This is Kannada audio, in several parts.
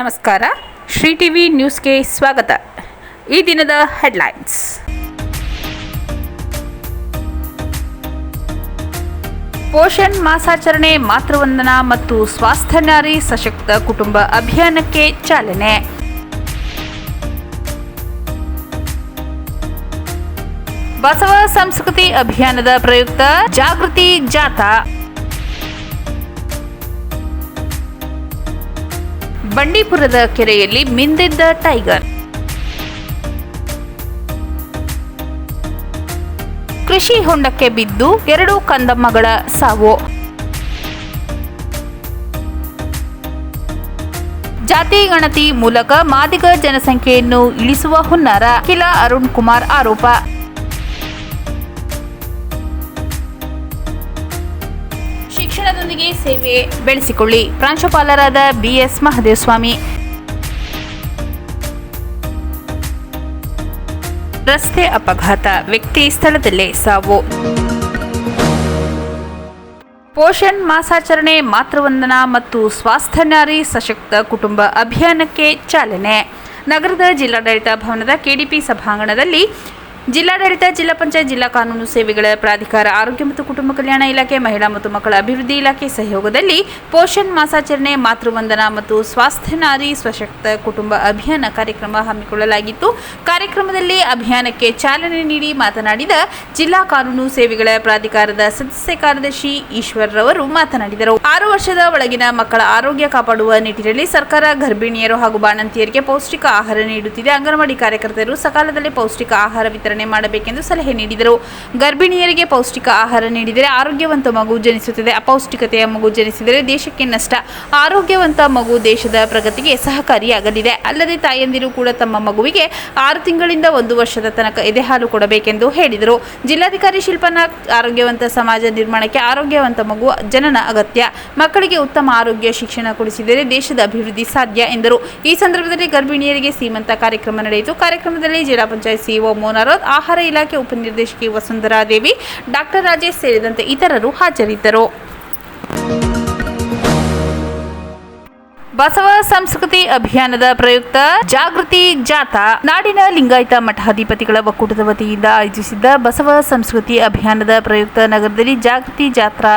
ನಮಸ್ಕಾರ. ಶ್ರೀ ಟಿವಿ ನ್ಯೂಸ್ಗೆ ಸ್ವಾಗತ. ಈ ದಿನದ ಹೆಡ್ಲೈನ್ಸ್. ಪೋಷಣ್ ಮಾಸಾಚರಣೆ ಮಾತೃವಂದನಾ ಮತ್ತು ಸ್ವಾಸ್ಥ್ಯ ನಾರಿ ಸಶಕ್ತ ಕುಟುಂಬ ಅಭಿಯಾನಕ್ಕೆ ಚಾಲನೆ. ಬಸವ ಸಂಸ್ಕೃತಿ ಅಭಿಯಾನದ ಪ್ರಯುಕ್ತ ಜಾಗೃತಿ ಜಾಥಾ. ಬಂಡೀಪುರದ ಕೆರೆಯಲ್ಲಿ ಮಿಂದೆದ್ದ ಟೈಗರ್. ಕೃಷಿ ಹೊಂಡಕ್ಕೆ ಬಿದ್ದು ಎರಡು ಕಂದಮ್ಮಗಳ ಸಾವು. ಜಾತಿ ಗಣತಿ ಮೂಲಕ ಮಾದಿಗ ಜನಸಂಖ್ಯೆಯನ್ನು ಇಳಿಸುವ ಹುನ್ನಾರ. ಅಖಿಲ ಅರುಣ್ ಕುಮಾರ್ ಆರೋಪ. ಶಿಕ್ಷಣದೊಂದಿಗೆ ಸೇವೆ ಬೆಳೆಸಿಕೊಳ್ಳಿ. ಪ್ರಾಂಶುಪಾಲರಾದ ಬಿಎಸ್ ಮಹದೇವಸ್ವಾಮಿ. ರಸ್ತೆ ಅಪಘಾತ, ವ್ಯಕ್ತಿ ಸ್ಥಳದಲ್ಲೇ ಸಾವು. ಪೋಷಣ್ ಮಾಸಾಚರಣೆ ಮಾತೃವಂದನಾ ಮತ್ತು ಸ್ವಾಸ್ಥ್ಯ ನಾರಿ ಸಶಕ್ತ ಕುಟುಂಬ ಅಭಿಯಾನಕ್ಕೆ ಚಾಲನೆ. ನಗರದ ಜಿಲ್ಲಾಡಳಿತ ಭವನದ ಕೆಡಿಪಿ ಸಭಾಂಗಣದಲ್ಲಿ ಜಿಲ್ಲಾಡಳಿತ, ಜಿಲ್ಲಾ ಪಂಚಾಯತ್, ಜಿಲ್ಲಾ ಕಾನೂನು ಸೇವೆಗಳ ಪ್ರಾಧಿಕಾರ, ಆರೋಗ್ಯ ಮತ್ತು ಕುಟುಂಬ ಕಲ್ಯಾಣ ಇಲಾಖೆ, ಮಹಿಳಾ ಮತ್ತು ಮಕ್ಕಳ ಅಭಿವೃದ್ಧಿ ಇಲಾಖೆ ಸಹಯೋಗದಲ್ಲಿ ಪೋಷಣ್ ಮಾಸಾಚರಣೆ, ಮಾತೃವಂದನಾ ಮತ್ತು ಸ್ವಾಸ್ಥ್ಯ ನಾರಿ, ಸಶಕ್ತ ಕುಟುಂಬ ಅಭಿಯಾನ ಕಾರ್ಯಕ್ರಮ ಹಮ್ಮಿಕೊಳ್ಳಲಾಗಿತ್ತು. ಕಾರ್ಯಕ್ರಮದಲ್ಲಿ ಅಭಿಯಾನಕ್ಕೆ ಚಾಲನೆ ನೀಡಿ ಮಾತನಾಡಿದ ಜಿಲ್ಲಾ ಕಾನೂನು ಸೇವೆಗಳ ಪ್ರಾಧಿಕಾರದ ಸದಸ್ಯ ಕಾರ್ಯದರ್ಶಿ ಈಶ್ವರ್ ರವರು ಮಾತನಾಡಿದರು. ಆರು ವರ್ಷದ ಒಳಗಿನ ಮಕ್ಕಳ ಆರೋಗ್ಯ ಕಾಪಾಡುವ ನಿಟ್ಟಿನಲ್ಲಿ ಸರ್ಕಾರ ಗರ್ಭಿಣಿಯರು ಹಾಗೂ ಬಾಣಂತಿಯರಿಗೆ ಪೌಷ್ಟಿಕ ಆಹಾರ ನೀಡುತ್ತಿದೆ. ಅಂಗನವಾಡಿ ಕಾರ್ಯಕರ್ತರು ಸಕಾಲದಲ್ಲಿ ಪೌಷ್ಟಿಕ ಆಹಾರ ವಿತರಣೆ ಮಾಡಬೇಕೆಂದು ಸಲಹೆ ನೀಡಿದರು. ಗರ್ಭಿಣಿಯರಿಗೆ ಪೌಷ್ಟಿಕ ಆಹಾರ ನೀಡಿದರೆ ಆರೋಗ್ಯವಂತ ಮಗು ಜನಿಸುತ್ತದೆ. ಅಪೌಷ್ಟಿಕತೆಯ ಮಗು ಜನಿಸಿದರೆ ದೇಶಕ್ಕೆ ನಷ್ಟ. ಆರೋಗ್ಯವಂತ ಮಗು ದೇಶದ ಪ್ರಗತಿಗೆ ಸಹಕಾರಿಯಾಗಲಿದೆ. ಅಲ್ಲದೆ ತಾಯಂದಿರು ಕೂಡ ತಮ್ಮ ಮಗುವಿಗೆ ಆರು ತಿಂಗಳಿಂದ ಒಂದು ವರ್ಷದ ತನಕ ಎದೆಹಾಲು ಕೊಡಬೇಕೆಂದು ಹೇಳಿದರು. ಜಿಲ್ಲಾಧಿಕಾರಿ ಶಿಲ್ಪನಾಥ್, ಆರೋಗ್ಯವಂತ ಸಮಾಜ ನಿರ್ಮಾಣಕ್ಕೆ ಆರೋಗ್ಯವಂತ ಮಗು ಜನನ ಅಗತ್ಯ. ಮಕ್ಕಳಿಗೆ ಉತ್ತಮ ಆರೋಗ್ಯ ಶಿಕ್ಷಣ ಕೊಡಿಸಿದರೆ ದೇಶದ ಅಭಿವೃದ್ಧಿ ಸಾಧ್ಯ ಎಂದರು. ಈ ಸಂದರ್ಭದಲ್ಲಿ ಗರ್ಭಿಣಿಯರಿಗೆ ಸೀಮಂತ ಕಾರ್ಯಕ್ರಮ ನಡೆಯಿತು. ಕಾರ್ಯಕ್ರಮದಲ್ಲಿ ಜಿಲ್ಲಾ ಪಂಚಾಯತ್ ಸಿಇಒ ಮೋನಾರೋದ್ ಆಹಾರ ಇಲಾಖೆ ಉಪನಿರ್ದೇಶಕಿ ವಸುಂಧರಾ ದೇವಿ ಡಾಕ್ಟರ್ ರಾಜೇಶ್ ಸೇರಿದಂತೆ ಇತರರು ಹಾಜರಿದ್ದರು. ಬಸವ ಸಂಸ್ಕೃತಿ ಅಭಿಯಾನದ ಪ್ರಯುಕ್ತ ಜಾಗೃತಿ ಜಾಥಾ ನಾಡಿನ ಲಿಂಗಾಯತ ಮಠಾಧಿಪತಿಗಳ ಒಕ್ಕೂಟದ ವತಿಯಿಂದ ಆಯೋಜಿಸಿದ್ದ ಬಸವ ಸಂಸ್ಕೃತಿ ಅಭಿಯಾನದ ಪ್ರಯುಕ್ತ ನಗರದಲ್ಲಿ ಜಾಗೃತಿ ಜಾತ್ರಾ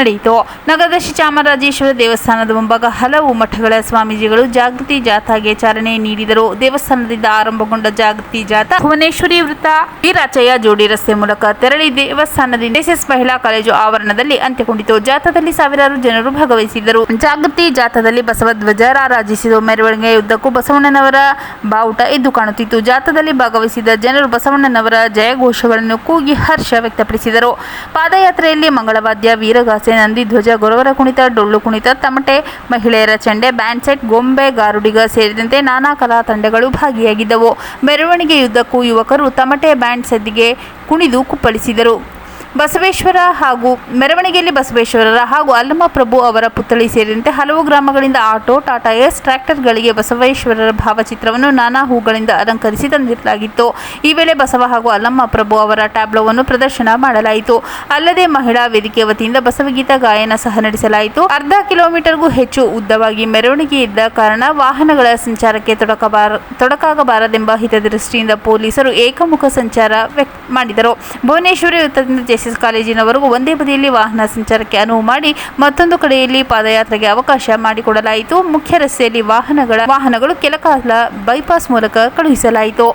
ನಡೆಯಿತು. ನಗರದ ಶ್ರೀ ಚಾಮರಾಜೇಶ್ವರ ದೇವಸ್ಥಾನದ ಮುಂಭಾಗ ಹಲವು ಮಠಗಳ ಸ್ವಾಮೀಜಿಗಳು ಜಾಗೃತಿ ಜಾಥಾಗೆ ಚಾಲನೆ ನೀಡಿದರು. ದೇವಸ್ಥಾನದಿಂದ ಆರಂಭಗೊಂಡ ಜಾಗೃತಿ ಜಾಥಾ ಭುವನೇಶ್ವರಿ ವೃತ್ತ ವೀರಾಚಯ್ಯ ಜೋಡಿ ರಸ್ತೆ ಮೂಲಕ ತೆರಳಿ ದೇವಸ್ಥಾನದಿಂದ ಎಸ್ಎಸ್ ಮಹಿಳಾ ಕಾಲೇಜು ಆವರಣದಲ್ಲಿ ಅಂತ್ಯಗೊಂಡಿತು. ಜಾಥಾದಲ್ಲಿ ಸಾವಿರಾರು ಜನರು ಭಾಗವಹಿಸಿದ್ದರು. ಜಾಗೃತಿ ಜಾಥಾದಲ್ಲಿ ಬಸವ ಧ್ವಜ ಮೆರವಣಿಗೆ ಮೆರವಣಿಗೆಯುದ್ದಕ್ಕೂ ಬಸವಣ್ಣನವರ ಬಾವುಟ ಎದ್ದು ಕಾಣುತ್ತಿತ್ತು. ಜಾಥಾದಲ್ಲಿ ಭಾಗವಹಿಸಿದ ಜನರು ಬಸವಣ್ಣನವರ ಜಯಘೋಷಗಳನ್ನು ಕೂಗಿ ಹರ್ಷ ವ್ಯಕ್ತಪಡಿಸಿದರು. ಪಾದಯಾತ್ರೆಯಲ್ಲಿ ಮಂಗಳವಾದ್ಯ, ವೀರಗಾಸೆ ನಂದಿ, ಧ್ವಜ, ಗೊರವರ ಕುಣಿತ, ಡೊಳ್ಳು ಕುಣಿತ, ತಮಟೆ, ಮಹಿಳೆಯರ ಚಂಡೆ, ಬ್ಯಾಂಡ್ ಸೆಟ್, ಗೊಂಬೆ, ಗಾರುಡಿಗ ಸೇರಿದಂತೆ ನಾನಾ ಕಲಾ ತಂಡಗಳು ಭಾಗಿಯಾಗಿದ್ದವು. ಮೆರವಣಿಗೆಯುದ್ದಕ್ಕೂ ಯುವಕರು ತಮಟೆ ಬ್ಯಾಂಡ್ ಸದ್ದಿಗೆ ಕುಣಿದು ಕುಪ್ಪಳಿಸಿದರು. ಬಸವೇಶ್ವರ ಹಾಗೂ ಮೆರವಣಿಗೆಯಲ್ಲಿ ಬಸವೇಶ್ವರರ ಹಾಗೂ ಅಲ್ಲಮ್ಮ ಪ್ರಭು ಅವರ ಪುತ್ಥಳಿ ಸೇರಿದಂತೆ ಹಲವು ಗ್ರಾಮಗಳಿಂದ ಆಟೋ, ಟಾಟಾ ಎಸ್ ಟ್ರ್ಯಾಕ್ಟರ್ಗಳಿಗೆ ಬಸವೇಶ್ವರರ ಭಾವಚಿತ್ರವನ್ನು ನಾನಾ ಹೂಗಳಿಂದ ಅಲಂಕರಿಸಿ ತಂದಿರಲಾಗಿತ್ತು ಈ ವೇಳೆ ಬಸವ ಹಾಗೂ ಅಲ್ಲಮ್ಮ ಪ್ರಭು ಅವರ ಟ್ಯಾಬ್ಲೋವನ್ನು ಪ್ರದರ್ಶನ ಮಾಡಲಾಯಿತು. ಅಲ್ಲದೆ ಮಹಿಳಾ ವೇದಿಕೆ ವತಿಯಿಂದ ಬಸವಗೀತ ಗಾಯನ ಸಹ ನಡೆಸಲಾಯಿತು. ಅರ್ಧ ಕಿಲೋಮೀಟರ್ಗೂ ಹೆಚ್ಚು ಉದ್ದವಾಗಿ ಮೆರವಣಿಗೆ ಇದ್ದ ಕಾರಣ ವಾಹನಗಳ ಸಂಚಾರಕ್ಕೆ ತೊಡಕಬಾರ, ತೊಡಕಾಗಬಾರದೆಂಬ ಹಿತದೃಷ್ಟಿಯಿಂದ ಪೊಲೀಸರು ಏಕಮುಖ ಸಂಚಾರ ವ್ಯಕ್ತ ಮಾಡಿದರು. ಭುವನೇಶ್ವರಿ ವೃತ್ತದಿಂದ ಜೆಸಿಎಸ್ ಕಾಲೇಜಿನವರೆಗೂ ಒಂದೇ ಬದಿಯಲ್ಲಿ ವಾಹನ ಸಂಚಾರಕ್ಕೆ ಅನುವು ಮಾಡಿ ಮತ್ತೊಂದು ಕಡೆಯಲ್ಲಿ ಪಾದಯಾತ್ರೆಗೆ ಅವಕಾಶ ಮಾಡಿಕೊಡಲಾಯಿತು. ಮುಖ್ಯ ರಸ್ತೆಯಲ್ಲಿ ವಾಹನಗಳ ವಾಹನಗಳು ಕೆಲಕಾಲ ಬೈಪಾಸ್ ಮೂಲಕ ಕಳುಹಿಸಲಾಯಿತು.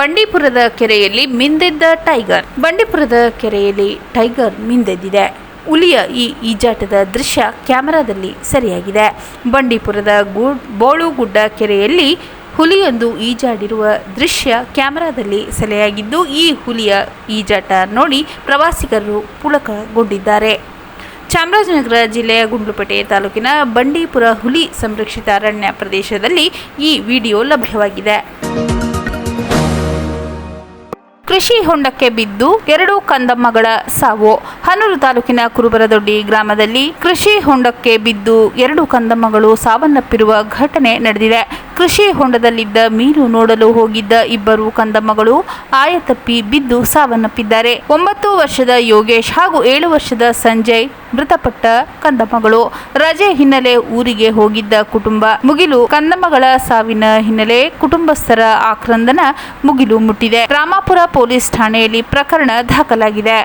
ಬಂಡೀಪುರದ ಕೆರೆಯಲ್ಲಿ ಮಿಂದೆದ್ದ ಟೈಗರ್. ಬಂಡೀಪುರದ ಕೆರೆಯಲ್ಲಿ ಟೈಗರ್ ಮಿಂದೆದ್ದಿದೆ. ಹುಲಿಯ ಈ ಈಜಾಟದ ದೃಶ್ಯ ಕ್ಯಾಮೆರಾದಲ್ಲಿ ಸರಿಯಾಗಿದೆ. ಬಂಡೀಪುರದ ಗು ಬೋಳುಗುಡ್ಡ ಕೆರೆಯಲ್ಲಿ ಹುಲಿಯೊಂದು ಈಜಾಡಿರುವ ದೃಶ್ಯ ಕ್ಯಾಮೆರಾದಲ್ಲಿ ಸೆಲೆಯಾಗಿದ್ದು, ಈ ಹುಲಿಯ ಈಜಾಟ ನೋಡಿ ಪ್ರವಾಸಿಗರು ಪುಳಕಗೊಂಡಿದ್ದಾರೆ. ಚಾಮರಾಜನಗರ ಜಿಲ್ಲೆಯ ಗುಂಡ್ಲುಪೇಟೆ ತಾಲೂಕಿನ ಬಂಡೀಪುರ ಹುಲಿ ಸಂರಕ್ಷಿತ ಅರಣ್ಯ ಪ್ರದೇಶದಲ್ಲಿ ಈ ವಿಡಿಯೋ ಲಭ್ಯವಾಗಿದೆ. ಕೃಷಿ ಹೊಂಡಕ್ಕೆ ಬಿದ್ದು ಎರಡು ಕಂದಮ್ಮಗಳ ಸಾವು. ಹನೂರು ತಾಲೂಕಿನ ಕುರುಬರದೊಡ್ಡಿ ಗ್ರಾಮದಲ್ಲಿ ಕೃಷಿ ಹೊಂಡಕ್ಕೆ ಬಿದ್ದು ಎರಡು ಕಂದಮ್ಮಗಳು ಸಾವನ್ನಪ್ಪಿರುವ ಘಟನೆ ನಡೆದಿದೆ. ಕೃಷಿ ಹೊಂಡದಲ್ಲಿದ್ದ ಮೀನು ನೋಡಲು ಹೋಗಿದ್ದ ಇಬ್ಬರು ಕಂದಮ್ಮಗಳು ಆಯತಪ್ಪಿ ಬಿದ್ದು ಸಾವನ್ನಪ್ಪಿದ್ದಾರೆ. ಒಂಬತ್ತು ವರ್ಷದ ಯೋಗೇಶ್ ಹಾಗೂ ಏಳು ವರ್ಷದ ಸಂಜಯ್ ಮೃತಪಟ್ಟ ಕಂದಮ್ಮಗಳು. ರಜೆ ಹಿನ್ನೆಲೆ ಊರಿಗೆ ಹೋಗಿದ್ದ ಕುಟುಂಬ ಮುಗಿಲು ಕಂದಮ್ಮಗಳ ಸಾವಿನ ಹಿನ್ನೆಲೆ ಕುಟುಂಬಸ್ಥರ ಆಕ್ರಂದನ ಮುಗಿಲು ಮುಟ್ಟಿದೆ. ರಾಮಾಪುರ ಪೊಲೀಸ್ ಠಾಣೆಯಲ್ಲಿ ಪ್ರಕರಣ ದಾಖಲಾಗಿದೆ.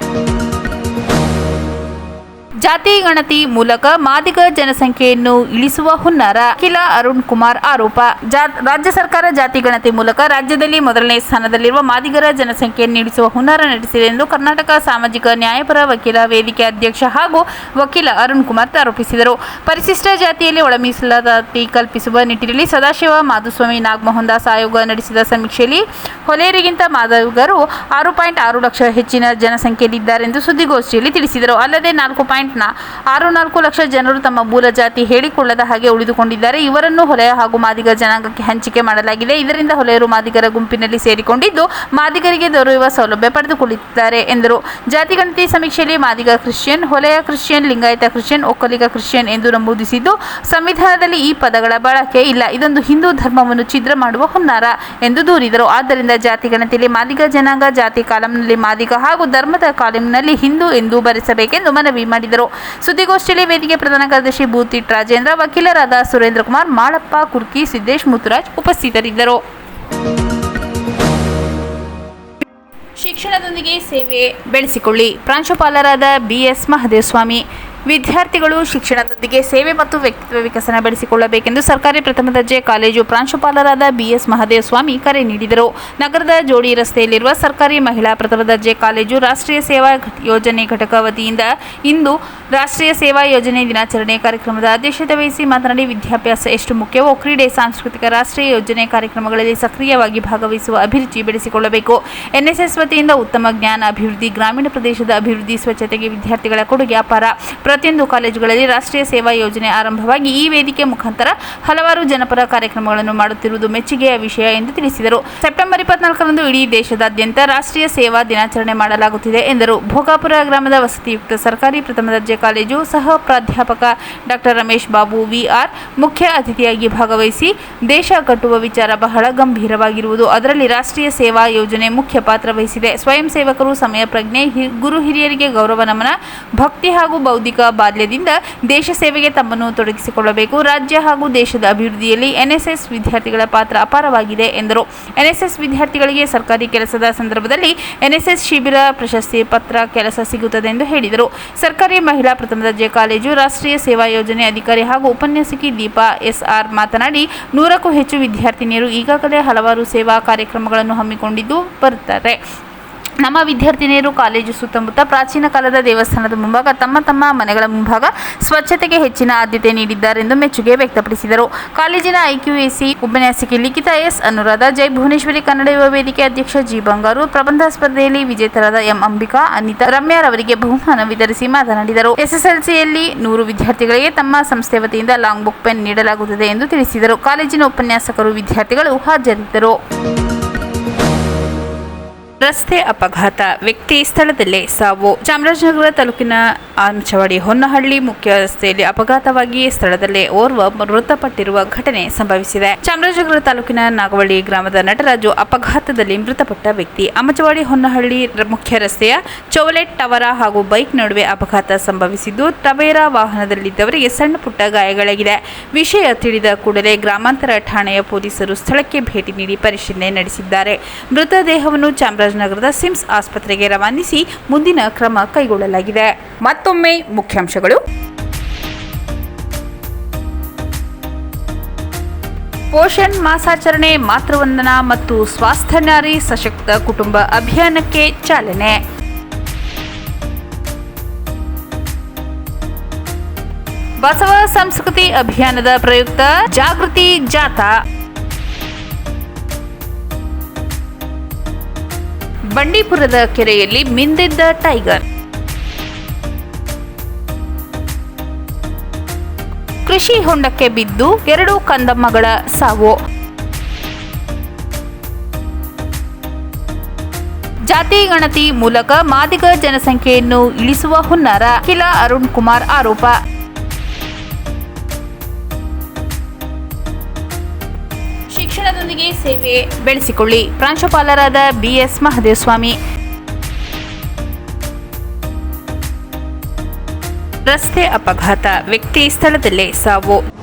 ಜಾತಿ ಗಣತಿ ಮೂಲಕ ಮಾದಿಗ ಜನಸಂಖ್ಯೆಯನ್ನು ಇಳಿಸುವ ಹುನ್ನಾರ. ಅಖಿಲ ಅರುಣ್ ಕುಮಾರ್ ಆರೋಪ. ರಾಜ್ಯ ಸರ್ಕಾರ ಜಾತಿ ಗಣತಿ ಮೂಲಕ ರಾಜ್ಯದಲ್ಲಿ ಮೊದಲನೇ ಸ್ಥಾನದಲ್ಲಿರುವ ಮಾದಿಗರ ಜನಸಂಖ್ಯೆಯನ್ನು ಇಳಿಸುವ ಹುನ್ನಾರ ನಡೆಸಿದೆ ಎಂದು ಕರ್ನಾಟಕ ಸಾಮಾಜಿಕ ನ್ಯಾಯಪರ ವಕೀಲ ವೇದಿಕೆ ಅಧ್ಯಕ್ಷ ಹಾಗೂ ವಕೀಲ ಅರುಣ್ ಕುಮಾರ್ ಆರೋಪಿಸಿದರು. ಪರಿಶಿಷ್ಟ ಜಾತಿಯಲ್ಲಿ ಒಳಮೀಸಲಾತಿ ಕಲ್ಪಿಸುವ ನಿಟ್ಟಿನಲ್ಲಿ ಸದಾಶಿವ, ಮಾಧುಸ್ವಾಮಿ, ನಾಗಮೋಹನ್ ದಾಸ್ ಆಯೋಗ ನಡೆಸಿದ ಸಮೀಕ್ಷೆಯಲ್ಲಿ ಹೊಲೇರಿಗಿಂತ ಮಾದಿಗರು ಆರು ಪಾಯಿಂಟ್ ಆರು ಲಕ್ಷ ಹೆಚ್ಚಿನ ಜನಸಂಖ್ಯೆಯಲ್ಲಿದ್ದಾರೆಂದು ಸುದ್ದಿಗೋಷ್ಠಿಯಲ್ಲಿ ತಿಳಿಸಿದರು. ಅಲ್ಲದೆ ನಾಲ್ಕು ಪಾಯಿಂಟ್ ನಾ ಆರು ನಾಲ್ಕು ಲಕ್ಷ ಜನರು ತಮ್ಮ ಮೂಲ ಜಾತಿ ಹೇಳಿಕೊಳ್ಳದ ಹಾಗೆ ಉಳಿದುಕೊಂಡಿದ್ದಾರೆ. ಇವರನ್ನು ಹೊಲೆಯ ಹಾಗೂ ಮಾದಿಗ ಜನಾಂಗಕ್ಕೆ ಹಂಚಿಕೆ ಮಾಡಲಾಗಿದೆ. ಇದರಿಂದ ಹೊಲೆಯರು ಮಾದಿಗರ ಗುಂಪಿನಲ್ಲಿ ಸೇರಿಕೊಂಡಿದ್ದು ಮಾದಿಗರಿಗೆ ದೊರೆಯುವ ಸೌಲಭ್ಯ ಪಡೆದುಕೊಳ್ಳುತ್ತಿದ್ದಾರೆ ಎಂದರು. ಜಾತಿ ಗಣತಿ ಸಮೀಕ್ಷೆಯಲ್ಲಿ Madiga Christian, Holeya Christian, Lingayat Christian, Vokkaliga Christian ಎಂದು ನಮೂದಿಸಿದ್ದು ಸಂವಿಧಾನದಲ್ಲಿ ಈ ಪದಗಳ ಬಳಕೆ ಇಲ್ಲ. ಇದೊಂದು ಹಿಂದೂ ಧರ್ಮವನ್ನು ಛಿದ್ರ ಮಾಡುವ ಹುನ್ನಾರ ಎಂದು ದೂರಿದರು. ಆದ್ದರಿಂದ ಜಾತಿ ಗಣತಿಯಲ್ಲಿ ಮಾದಿಗ ಜನಾಂಗ, ಜಾತಿ ಕಾಲಂನಲ್ಲಿ ಮಾದಿಗ ಹಾಗೂ ಧರ್ಮದ ಕಾಲಂನಲ್ಲಿ ಹಿಂದೂ ಎಂದು ಬರೆಸಬೇಕೆಂದು ಮನವಿ ಮಾಡಿದರು. ಸುದ್ದಿಗೋಷ್ಠಿಯಲ್ಲಿ ವೇದಿಕೆ ಪ್ರಧಾನ ಕಾರ್ಯದರ್ಶಿ ಭೂತಿಟ್ ರಾಜೇಂದ್ರ, ವಕೀಲರಾದ ಸುರೇಂದ್ರ ಕುಮಾರ್, ಮಾಳಪ್ಪ, ಕುರ್ಕಿ, ಸಿದ್ದೇಶ್, ಮುತ್ತುರಾಜ್ ಉಪಸ್ಥಿತರಿದ್ದರು. ಶಿಕ್ಷಣದೊಂದಿಗೆ ಸೇವೆ ಬೆಳೆಸಿಕೊಳ್ಳಿ. ಪ್ರಾಂಶುಪಾಲರಾದ ಬಿಎಸ್ ಮಹದೇವಸ್ವಾಮಿ ವಿದ್ಯಾರ್ಥಿಗಳು ಶಿಕ್ಷಣದೊಂದಿಗೆ ಸೇವೆ ಮತ್ತು ವ್ಯಕ್ತಿತ್ವ ವಿಕಸನ ಬೆಳೆಸಿಕೊಳ್ಳಬೇಕೆಂದು ಸರ್ಕಾರಿ ಪ್ರಥಮ ದರ್ಜೆ ಕಾಲೇಜು ಪ್ರಾಂಶುಪಾಲರಾದ ಬಿಎಸ್ ಮಹದೇವಸ್ವಾಮಿ ಕರೆ ನೀಡಿದರು. ನಗರದ ಜೋಡಿ ರಸ್ತೆಯಲ್ಲಿರುವ ಸರ್ಕಾರಿ ಮಹಿಳಾ ಪ್ರಥಮ ದರ್ಜೆ ಕಾಲೇಜು ರಾಷ್ಟ್ರೀಯ ಸೇವಾ ಯೋಜನೆ ಘಟಕ ವತಿಯಿಂದ ಇಂದು ರಾಷ್ಟ್ರೀಯ ಸೇವಾ ಯೋಜನೆ ದಿನಾಚರಣೆ ಕಾರ್ಯಕ್ರಮದ ಅಧ್ಯಕ್ಷತೆ ವಹಿಸಿ ಮಾತನಾಡಿ, ವಿದ್ಯಾಭ್ಯಾಸ ಎಷ್ಟು ಮುಖ್ಯವೋ, ಕ್ರೀಡೆ, ಸಾಂಸ್ಕೃತಿಕ, ರಾಷ್ಟ್ರೀಯ ಯೋಜನೆ ಕಾರ್ಯಕ್ರಮಗಳಲ್ಲಿ ಸಕ್ರಿಯವಾಗಿ ಭಾಗವಹಿಸುವ ಅಭಿರುಚಿ ಬೆಳೆಸಿಕೊಳ್ಳಬೇಕು. ಎನ್ಎಸ್ಎಸ್ ವತಿಯಿಂದ ಉತ್ತಮ ಜ್ಞಾನ ಅಭಿವೃದ್ಧಿ, ಗ್ರಾಮೀಣ ಪ್ರದೇಶದ ಅಭಿವೃದ್ಧಿ, ಸ್ವಚ್ಛತೆಗೆ ವಿದ್ಯಾರ್ಥಿಗಳ ಕೊಡುಗೆ ಅಪಾರ. ಪ್ರತಿಯೊಂದು ಕಾಲೇಜುಗಳಲ್ಲಿ ರಾಷ್ಟ್ರೀಯ ಸೇವಾ ಯೋಜನೆ ಆರಂಭವಾಗಿ ಈ ವೇದಿಕೆ ಮುಖಾಂತರ ಹಲವಾರು ಜನಪರ ಕಾರ್ಯಕ್ರಮಗಳನ್ನು ಮಾಡುತ್ತಿರುವುದು ಮೆಚ್ಚುಗೆಯ ವಿಷಯ ಎಂದು ತಿಳಿಸಿದರು. ಸೆಪ್ಟೆಂಬರ್ ಇಪ್ಪತ್ನಾಲ್ಕರಂದು ಇಡೀ ದೇಶದಾದ್ಯಂತ ರಾಷ್ಟ್ರೀಯ ಸೇವಾ ದಿನಾಚರಣೆ ಮಾಡಲಾಗುತ್ತಿದೆ ಎಂದರು. ಭೋಗಾಪುರ ಗ್ರಾಮದ ವಸತಿಯುಕ್ತ ಸರ್ಕಾರಿ ಪ್ರಥಮ ದರ್ಜೆ ಕಾಲೇಜು ಸಹ ಪ್ರಾಧ್ಯಾಪಕ ಡಾಕ್ಟರ್ ರಮೇಶ್ ಬಾಬು ವಿಆರ್ ಮುಖ್ಯ ಅತಿಥಿಯಾಗಿ ಭಾಗವಹಿಸಿ ದೇಶ ಕಟ್ಟುವ ವಿಚಾರ ಬಹಳ ಗಂಭೀರವಾಗಿರುವುದು. ಅದರಲ್ಲಿ ರಾಷ್ಟ್ರೀಯ ಸೇವಾ ಯೋಜನೆ ಮುಖ್ಯ ಪಾತ್ರ ವಹಿಸಿದೆ. ಸ್ವಯಂ ಸೇವಕರು ಸಮಯ ಪ್ರಜ್ಞೆ ಗುರು ಹಿರಿಯರಿಗೆ ಗೌರವ ನಮನ, ಭಕ್ತಿ ಹಾಗೂ ಬೌದ್ಧಿಕ ಬಾಲ್ಯದಿಂದ ದೇಶ ಸೇವೆಗೆ ತಮ್ಮನ್ನು ತೊಡಗಿಸಿಕೊಳ್ಳಬೇಕು. ರಾಜ್ಯ ಹಾಗೂ ದೇಶದ ಅಭಿವೃದ್ಧಿಯಲ್ಲಿ ಎನ್ಎಸ್ಎಸ್ ವಿದ್ಯಾರ್ಥಿಗಳ ಪಾತ್ರ ಅಪಾರವಾಗಿದೆ ಎಂದರು. ಎನ್ಎಸ್ಎಸ್ ವಿದ್ಯಾರ್ಥಿಗಳಿಗೆ ಸರ್ಕಾರಿ ಕೆಲಸದ ಸಂದರ್ಭದಲ್ಲಿ ಎನ್ಎಸ್ಎಸ್ ಶಿಬಿರ ಪ್ರಶಸ್ತಿ ಪತ್ರ ಕೆಲಸ ಸಿಗುತ್ತದೆ ಎಂದು ಹೇಳಿದರು. ಸರ್ಕಾರಿ ಮಹಿಳಾ ಪ್ರಥಮ ದರ್ಜೆ ಕಾಲೇಜು, ರಾಷ್ಟ್ರೀಯ ಸೇವಾ ಯೋಜನೆ ಅಧಿಕಾರಿ ಹಾಗೂ ಉಪನ್ಯಾಸಕಿ ದೀಪಾ ಎಸ್ಆರ್ ಮಾತನಾಡಿ, ನೂರಕ್ಕೂ ಹೆಚ್ಚು ವಿದ್ಯಾರ್ಥಿನಿಯರು ಈಗಾಗಲೇ ಹಲವಾರು ಸೇವಾ ಕಾರ್ಯಕ್ರಮಗಳನ್ನು ಹಮ್ಮಿಕೊಂಡಿದ್ದು ಬರುತ್ತಾರೆ. ನಮ್ಮ ವಿದ್ಯಾರ್ಥಿನಿಯರು ಕಾಲೇಜು ಸುತ್ತಮುತ್ತ ಪ್ರಾಚೀನ ಕಾಲದ ದೇವಸ್ಥಾನದ ಮುಂಭಾಗ ತಮ್ಮ ತಮ್ಮ ಮನೆಗಳ ಮುಂಭಾಗ ಸ್ವಚ್ಛತೆಗೆ ಹೆಚ್ಚಿನ ಆದ್ಯತೆ ನೀಡಿದ್ದಾರೆಂದು ಮೆಚ್ಚುಗೆ ವ್ಯಕ್ತಪಡಿಸಿದರು. ಕಾಲೇಜಿನ ಐಕ್ಯುಎಸಿ ಉಪನ್ಯಾಸಕಿ ಲಿಖಿತ ಎಸ್. ಅನುರಾಧ, ಜೈ ಭುವನೇಶ್ವರಿ ಕನ್ನಡ ಯುವ ವೇದಿಕೆ ಅಧ್ಯಕ್ಷ ಜಿ. ಬಂಗಾರು, ಪ್ರಬಂಧ ಸ್ಪರ್ಧೆಯಲ್ಲಿ ವಿಜೇತರಾದ ಎಂ. ಅಂಬಿಕಾ, ಅನಿತಾ ರಮ್ಯಾರವರಿಗೆ ಬಹುಮಾನ ವಿತರಿಸಿ ಮಾತನಾಡಿದರು. ಎಸ್ಎಸ್ಎಲ್ಸಿಯಲ್ಲಿ ನೂರು ವಿದ್ಯಾರ್ಥಿಗಳಿಗೆ ತಮ್ಮ ಸಂಸ್ಥೆ ವತಿಯಿಂದ ಲಾಂಗ್ ಬುಕ್ ಪೆನ್ ನೀಡಲಾಗುತ್ತದೆ ಎಂದು ತಿಳಿಸಿದರು. ಕಾಲೇಜಿನ ಉಪನ್ಯಾಸಕರು ವಿದ್ಯಾರ್ಥಿಗಳು ಹಾಜರಿದ್ದರು. ರಸ್ತೆ ಅಪಘಾತ. ವ್ಯಕ್ತಿ ಸ್ಥಳದಲ್ಲೇ ಸಾವು. ಚಾಮರಾಜನಗರ ತಾಲೂಕಿನ ಆಂಚವಾಡಿ ಹೊನ್ನಹಳ್ಳಿ ಮುಖ್ಯ ರಸ್ತೆಯಲ್ಲಿ ಅಪಘಾತವಾಗಿ ಸ್ಥಳದಲ್ಲೇ ಓರ್ವ ಮೃತಪಟ್ಟಿರುವ ಘಟನೆ ಸಂಭವಿಸಿದೆ. ಚಾಮರಾಜನಗರ ತಾಲೂಕಿನ ನಾಗವಳ್ಳಿ ಗ್ರಾಮದ ನಟರಾಜು ಅಪಘಾತದಲ್ಲಿ ಮೃತಪಟ್ಟ ವ್ಯಕ್ತಿ. ಅಮಚವಾಡಿ ಹೊನ್ನಹಳ್ಳಿ ಮುಖ್ಯ ರಸ್ತೆಯ ಚೋಲೆಟ್ ಟವರ ಹಾಗೂ ಬೈಕ್ ನಡುವೆ ಅಪಘಾತ ಸಂಭವಿಸಿದ್ದು ಟವೇರಾ ವಾಹನದಲ್ಲಿದ್ದವರಿಗೆ ಸಣ್ಣ ಪುಟ್ಟ ಗಾಯಗಳಾಗಿದೆ. ವಿಷಯ ತಿಳಿದ ಕೂಡಲೇ ಗ್ರಾಮಾಂತರ ಠಾಣೆಯ ಪೊಲೀಸರು ಸ್ಥಳಕ್ಕೆ ಭೇಟಿ ನೀಡಿ ಪರಿಶೀಲನೆ ನಡೆಸಿದ್ದಾರೆ. ಮೃತದೇಹವನ್ನು ಚಾಮರಾಜನಗರದ ಸಿಮ್ಸ್ ಆಸ್ಪತ್ರೆಗೆ ರವಾನಿಸಿ ಮುಂದಿನ ಕ್ರಮ ಕೈಗೊಳ್ಳಲಾಗಿದೆ. ಮತ್ತೊಮ್ಮೆ ಮುಖ್ಯಾಂಶಗಳು. ಪೋಷಣ್ ಮಾಸಾಚರಣೆ, ಮಾತೃವಂದನಾ ಮತ್ತು ಸ್ವಾಸ್ಥ್ಯ ನಾರಿ ಸಶಕ್ತ ಕುಟುಂಬ ಅಭಿಯಾನಕ್ಕೆ ಚಾಲನೆ. ಬಸವ ಸಂಸ್ಕೃತಿ ಅಭಿಯಾನದ ಪ್ರಯುಕ್ತ ಜಾಗೃತಿ ಜಾಥಾ. ಬಂಡೀಪುರದ ಕೆರೆಯಲ್ಲಿ ಮಿಂದಿದ್ದ ಟೈಗರ್. ಕೃಷಿ ಹೊಂಡಕ್ಕೆ ಬಿದ್ದು ಎರಡು ಕಂದಮ್ಮಗಳ ಸಾವು. ಜಾತಿ ಗಣತಿ ಮೂಲಕ ಮಾದಿಗ ಜನಸಂಖ್ಯೆಯನ್ನು ಇಳಿಸುವ ಹುನ್ನಾರ. ಅಖಿಲ ಅರುಣ್ ಕುಮಾರ್ ಆರೋಪ. ಶಿಕ್ಷಣದೊಂದಿಗೆ ಸೇವೆ ಬೆಳೆಸಿಕೊಳ್ಳಿ. ಪ್ರಾಂಶುಪಾಲರಾದ ಬಿಎಸ್ ಮಹದೇವಸ್ವಾಮಿ. ರಸ್ತೆ ಅಪಘಾತ. ವ್ಯಕ್ತಿ ಸ್ಥಳದಲ್ಲೇ ಸಾವು.